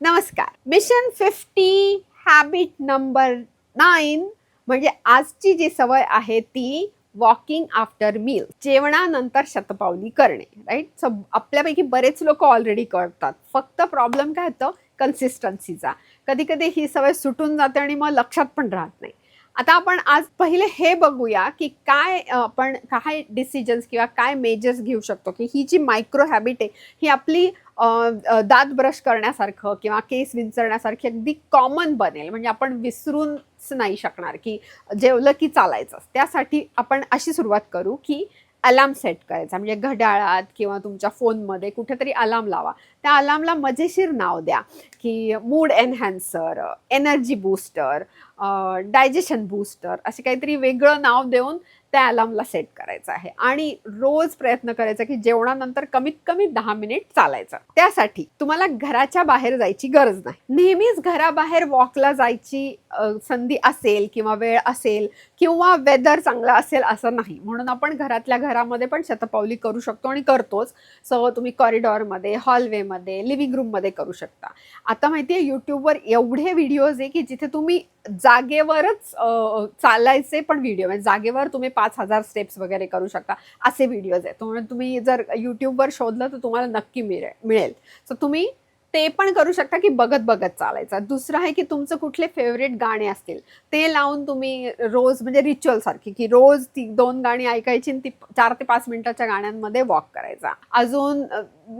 नमस्कार. Mission fifty habit number nine म्हणजे आजची जी सवय आहे ती वॉकिंग आफ्टर मील जेवणानंतर शतपावली करणे राईट सो आपल्यापैकी बरेच लोक ऑलरेडी करतात. फक्त प्रॉब्लेम काय होतं? कन्सिस्टन्सीचा कधी कधी ही सवय सुटून जाते आणि मग लक्षात पण राहत नाही. आता आपण आज पहिले हे बघूया की काय आपण काय डिसिजन्स किंवा काय मेजर्स घेऊ शकतो की ही जी मायक्रो हॅबिट आहे ही आपली दात ब्रश करण्यासारखं किंवा केस विंचरण्यासारखी अगदी कॉमन बनेल. म्हणजे आपण विसरूनच नाही शकणार की जेवलं की चालायचं त्यासाठी आपण अशी सुरुवात करू की अलार्म सेट करायचा. म्हणजे घड्याळात किंवा तुमच्या फोनमध्ये कुठेतरी अलार्म लावा. त्या अलार्मला मजेशीर नाव द्या की mood enhancer energy booster digestion booster असे काहीतरी वेगळं नाव देऊन त्या अलार्मला सेट करायचं आहे. आणि रोज प्रयत्न करायचा की जेवणानंतर कमीत कमी दहा मिनिट चालायचं. त्यासाठी तुम्हाला घराच्या बाहेर जायची गरज नाही. नेहमीच घराबाहेर वॉकला जायची संधी असेल किंवा वेळ असेल किंवा वेदर चांगला असेल असं नाही. म्हणून आपण घरातल्या घरामध्ये पण शतपावली करू शकतो आणि करतोच. सो तुम्ही कॉरिडॉरमध्ये हॉलवेमध्ये लिव्हिंग रूममध्ये करू शकता. आता माहिती आहे यूट्यूबवर एवढे व्हिडिओज आहे की जिथे तुम्ही जागेवरच चालायचे पण व्हिडिओ म्हणजे जागेवर तुम्ही पाच हजार स्टेप्स वगैरे करू शकता असे व्हिडिओज आहेत. म्हणून तुम्ही जर यूट्यूबवर शोधलं तर तुम्हाला नक्की मिळेल मिळेल. सो तुम्ही ते पण करू शकता की बघत बघत चालायचं. दुसरं आहे की तुमचं कुठले फेवरेट गाणे असतील ते लावून तुम्ही रोज म्हणजे रिच्युअल सारखी की रोज ती दोन गाणी ऐकायची आणि ती चार ते पाच मिनिटाच्या गाण्यांमध्ये वॉक करायचा. अजून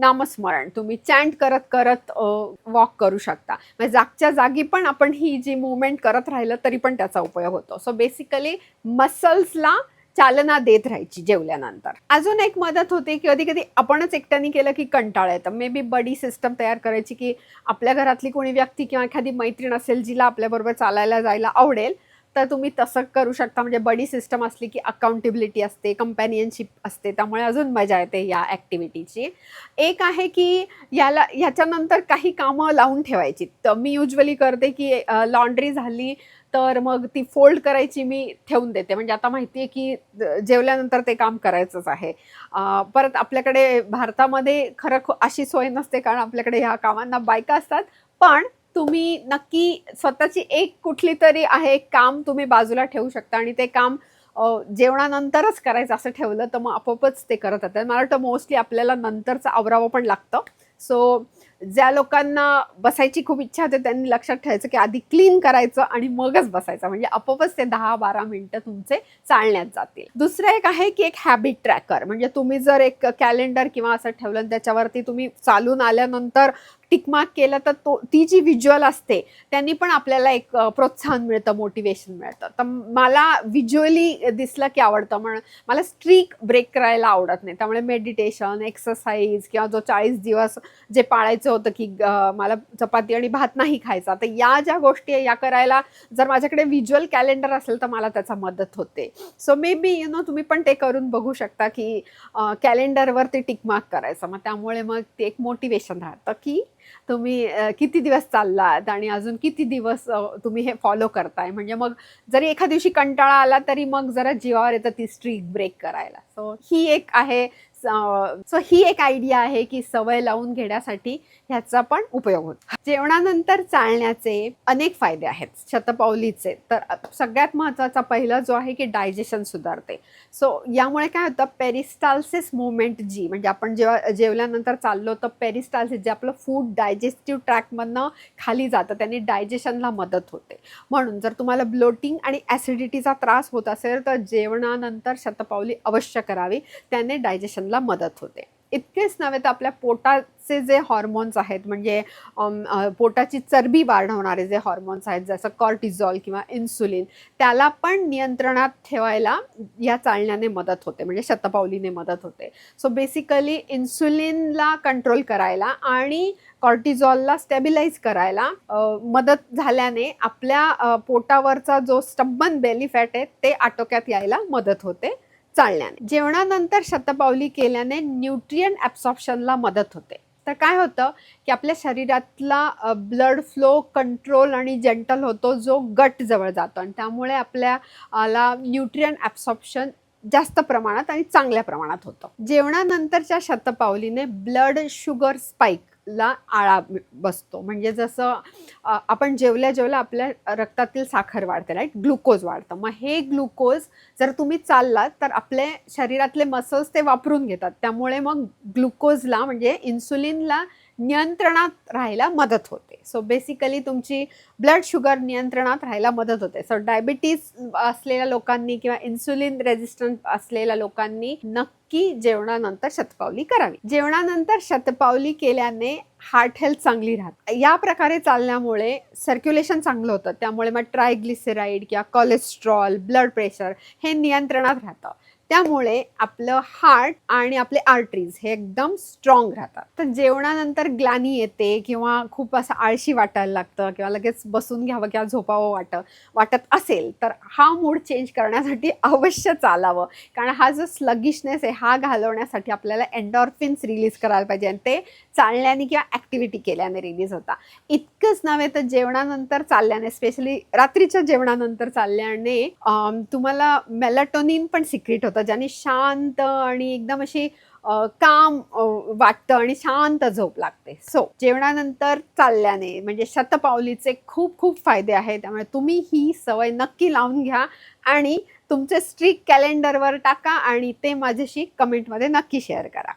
नामस्मरण तुम्ही चॅन्ट करत करत वॉक करू शकता. म्हणजे जागच्या जागी पण आपण ही जी मुवमेंट करत राहिलं तरी पण त्याचा उपयोग होतो. सो बेसिकली मसल्सला चालना देत राहायची जेवल्यानंतर. अजून एक मदत होते की कधी कधी आपणच एकट्याने केलं की कंटाळा येतं. मे बी बडी सिस्टम तयार करायची की आपल्या घरातली कोणी व्यक्ती किंवा एखादी मैत्रीण असेल जिला आपल्याबरोबर चालायला जायला आवडेल तर तुम्ही तसं करू शकता. म्हणजे बडी सिस्टम असली की अकाउंटेबिलिटी असते कंपॅनियनशिप असते. त्यामुळे अजून मजा येते या ॲक्टिव्हिटीची एक आहे की याला ह्याच्यानंतर काही कामं लावून ठेवायची. तर मी युजली करते की लॉन्ड्री झाली तर मग ती फोल्ड करायची मी ठेवून देते. म्हणजे आता माहिती आहे की ज- जेवल्यानंतर ते काम करायचंच आहे. परत आपल्याकडे भारतामध्ये खरं अशी सोय नसते कारण आपल्याकडे ह्या कामांना बायका असतात. पण तुम्ही नक्की स्वतःची एक कुठली तरी आहे एक काम तुम्ही बाजूला ठेवू शकता आणि ते काम जेवणानंतरच करायचं असं ठेवलं तर मग आपोआपच ते करत राहतात मला वाटतं मोस्टली आपल्याला नंतरचं आवरावं पण लागतं. सो ज्या लोकांना बसायची खूप इच्छा होते त्यांनी लक्षात ठेवायचं की आधी क्लीन करायचं आणि मगच बसायचं. म्हणजे आपोआपच ते दहा बारा मिनटं तुमचे चालण्यात जातील. दुसरं एक आहे की एक हॅबिट ट्रॅकर म्हणजे तुम्ही जर एक कॅलेंडर किंवा असं ठेवलं त्याच्यावरती तुम्ही चालून आल्यानंतर टिकमार्क केलं तर तो ती जी व्हिज्युअल असते त्यांनी पण आपल्याला एक प्रोत्साहन मिळतं मोटिवेशन मिळतं. तर मला व्हिज्युअली दिसलं की आवडतं म्हणून मला स्ट्रीक ब्रेक करायला आवडत नाही. त्यामुळे मेडिटेशन एक्सरसाइज किंवा जो चाळीस दिवस जे पाळायचं होतं की मला चपाती आणि भात नाही खायचा. तर या ज्या गोष्टी आहे या करायला जर माझ्याकडे व्हिज्युअल कॅलेंडर असेल तर मला त्याचा मदत होते. So maybe you know तुम्ही पण ते करून बघू शकता की कॅलेंडरवर ते टिकमार्क करायचं. मग त्यामुळे मग ते एक मोटिवेशन राहतं की तुम्ही किती दिवस चाललात आणि अजून किती दिवस तुम्ही हे फॉलो करताय. म्हणजे मग जरी एखाद्या दिवशी कंटाळा आला तरी मग जरा जीवावर येतं ती स्ट्रीक ब्रेक करायला. सो ही एक आहे सो ही एक आयडिया आहे की सवय लावून घेण्यासाठी ह्याचा पण उपयोग होतो. जेवणानंतर चालण्याचे अनेक फायदे आहेत. शतपावलीचे. तर सगळ्यात महत्त्वाचा पहिला जो आहे की डायजेशन सुधारते. सो यामुळे काय होतं? पेरिस्टाल्सिस मुवमेंट जी म्हणजे आपण जेव्हा जेवल्यानंतर चाललो तर पेरिस्टाल्सिस जे आपलं फूड डायजेस्टिव्ह ट्रॅकमधनं खाली जातं. त्याने डायजेशनला मदत होते. म्हणून जर तुम्हाला ब्लोटिंग आणि ॲसिडिटीचा त्रास होत असेल तर जेवणानंतर शतपावली अवश्य करावी. त्याने डायजेशन डायजेशनला मदत होते. इतकेच नव्हे तर आपल्या पोटाचे जे हॉर्मोन्स आहेत म्हणजे पोटाची चरबी वाढवणारे जे हॉर्मोन्स आहेत जसं कॉर्टिझॉल किंवा इन्सुलिन त्याला पण नियंत्रणात ठेवायला या चालण्याने मदत होते म्हणजे शतपावलीने मदत होते. सो बेसिकली इन्सुलिनला कंट्रोल करायला आणि कॉर्टिझॉलला स्टेबिलाईज करायला मदत झाल्याने आपल्या पोटावरचा जो स्टब्बन बेली फॅट आहे ते आटोक्यात यायला मदत होते. चालण्याने. जेवणानंतर शतपावली केल्याने न्यूट्रियन ॲब्सॉप्शनला मदत होते. तर काय होतं की आपल्या शरीरातला ब्लड फ्लो कंट्रोल आणि जेंटल होतो जो गट जवळ जातो आणि त्यामुळे आपल्याला न्यूट्रियन ॲब्सॉप्शन जास्त प्रमाणात आणि चांगल्या प्रमाणात होतं. जेवणानंतरच्या शतपावलीने ब्लड शुगर स्पाइक ला आळा बसतो. म्हणजे जसं आपण जेवल्या जेवल्या आपल्या रक्तातील साखर वाढते राईट ग्लुकोज वाढतं. मग हे ग्लुकोज जर तुम्ही चाललात तर आपले शरीरातले मसल्स ते वापरून घेतात. त्यामुळे मग ग्लुकोजला म्हणजे इन्सुलिनला नियंत्रणात राहायला मदत होते. सो बेसिकली तुमची ब्लड शुगर नियंत्रणात राहायला मदत होते. सो डायबिटीज असलेल्या लोकांनी किंवा इन्सुलिन रेजिस्टंट असलेल्या लोकांनी नक्की जेवणानंतर शतपावली करावी. जेवणानंतर शतपावली केल्याने हार्ट हेल्थ चांगली राहते. या प्रकारे चालण्यामुळे सर्क्युलेशन चांगलं होतं. त्यामुळे मग ट्रायग्लिसराईड किंवा कोलेस्ट्रॉल ब्लड प्रेशर हे नियंत्रणात राहतं. त्यामुळे आपलं हार्ट आणि आपले आर्टरीज हे एकदम स्ट्रॉंग राहतात. तर जेवणानंतर ग्लानी येते किंवा खूप असं आळशी वाटायला लागतं किंवा लगेच बसून घ्यावं किंवा झोपावं वाट वाटत असेल तर हा मूड चेंज करण्यासाठी अवश्य चालावं. कारण हा जो स्लगिशनेस आहे हा घालवण्यासाठी आपल्याला एन्डॉर्फिन्स रिलीज करायला पाहिजे. आणि ते चालण्याने किंवा ॲक्टिव्हिटी केल्याने रिलीज होता. इतकंच नव्हे तर जेवणानंतर चालल्याने स्पेशली रात्रीच्या जेवणानंतर चालल्याने तुम्हाला मेलाटोनिन पण सिक्रेट होतं ज्याने शांत आणि एकदम अशी काम वाटतं आणि शांत झोप लागते. सो जेवणानंतर चालल्याने म्हणजे शतपावलीचे खूप खूप फायदे आहेत. त्यामुळे तुम्ही ही सवय नक्की लावून घ्या आणि तुमचे स्ट्रिक कॅलेंडरवर टाका आणि ते माझ्याशी कमेंटमध्ये नक्की शेअर करा.